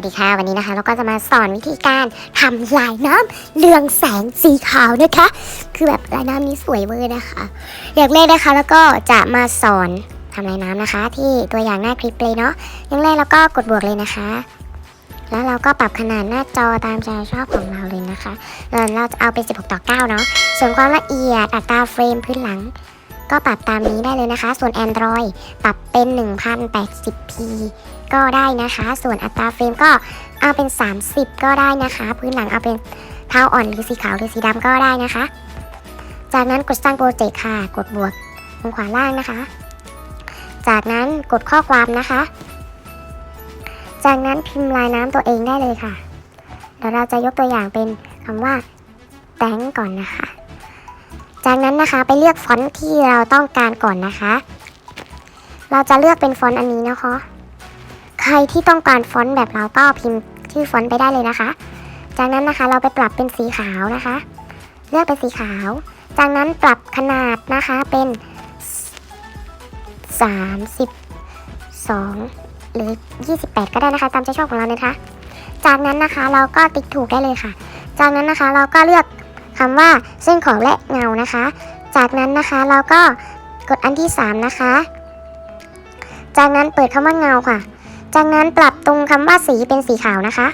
วัสดีค่ะ วันนี้นะคะ เราก็จะมาสอนวิธีการทำลายน้ำเรืองแสงสีขาวนะคะ คือแบบลายน้ำนี้สวยเวอร์นะคะ อย่างแรกนะคะ แล้วก็จะมาสอนทำลายน้ำนะคะ ที่ตัวอย่างหน้าคลิปเลยเนาะอย่างแรกแล้วก็กดบวกเลยนะคะ แล้วเราก็ปรับขนาดหน้าจอตามใจชอบของเราเลยนะคะแล้วเราจะเอาเป็น 16 ต่อ 9 เนาะส่วนความละเอียดอัตราเฟรมพื้นหลัง ก็ปรับตามนี้ได้เลยนะคะ ส่วน Android ปรับเป็น 1080p ก็ได้นะคะ ส่วนอัตราเฟรมก็เอาเป็น 30 ก็ได้นะคะ พื้นหลังเอาเป็นเทาอ่อนหรือสีขาวหรือสีดำก็ได้นะคะ จากนั้นกดสร้างโปรเจกต์ค่ะ กดบวกตรงขวาล่างนะคะ จากนั้นกดข้อความนะคะ จากนั้นพิมพ์ลายน้ำตัวเองได้เลยค่ะเดี๋ยวเราจะยกตัวอย่างเป็นคำว่า thank ก่อนนะคะ จากนั้นนะคะไปเลือกฟอนต์ที่เราต้องการก่อนนะคะ เราจะเลือกเป็นฟอนต์อันนี้นะคะ ใครที่ต้องการฟอนต์แบบเราก็พิมพ์ชื่อฟอนต์ไปได้เลยนะคะ จากนั้นนะคะเราไปปรับเป็นสีขาวนะคะ เลือกเป็นสีขาว จากนั้นปรับขนาดนะคะเป็น 32 หรือ 28 ก็ได้นะคะ ตามใจชอบของเราเลยนะคะ จากนั้นนะคะเราก็ติ๊กถูกได้เลยค่ะ จากนั้นนะคะเราก็เลือก คำว่าเส้นขอบและเงานะคะ จากนั้นนะคะเราก็กดอันที่ 3 นะคะ จากนั้นเปิดคำว่าเงาค่ะ จากนั้นปรับตรงคำว่าสีเป็นสีขาวนะคะ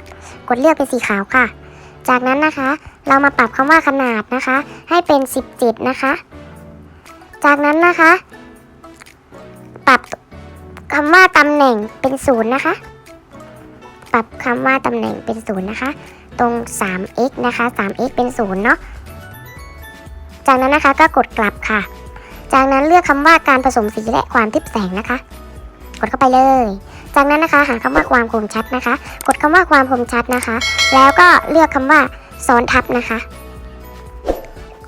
กดเลือกเป็นสีขาวค่ะ จากนั้นนะคะเรามาปรับคำว่าขนาดนะคะ ให้เป็น 17 นะคะ จากนั้นนะคะ ปรับคำว่าตำแหน่งเป็นศูนย์นะคะ ปรับคำว่าตำแหน่งเป็นศูนย์นะคะ ตรง 3x นะคะ 3x เป็นศูนย์เนาะ จากนั้นนะคะก็กดกลับค่ะ จากนั้นเลือกคำว่าการผสมสีและความทึบแสงนะคะ กดเข้าไปเลย จากนั้นนะคะหาคำว่าความคมชัดนะคะ กดคำว่าความคมชัดนะคะ แล้วก็เลือกคำว่าซ้อนทับนะคะ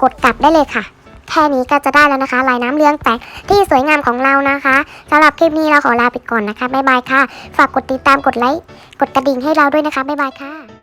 กดกลับได้เลยค่ะ แค่นี้ก็จะได้แล้วนะคะลายน้ำเรืองแสงที่สวยงามของเรานะคะสำหรับคลิปนี้เราขอลาไปก่อนนะคะบ๊ายบายค่ะ ฝากกดติดตามกดไลค์กดกระดิ่งให้เราด้วยนะคะบ๊ายบายค่ะ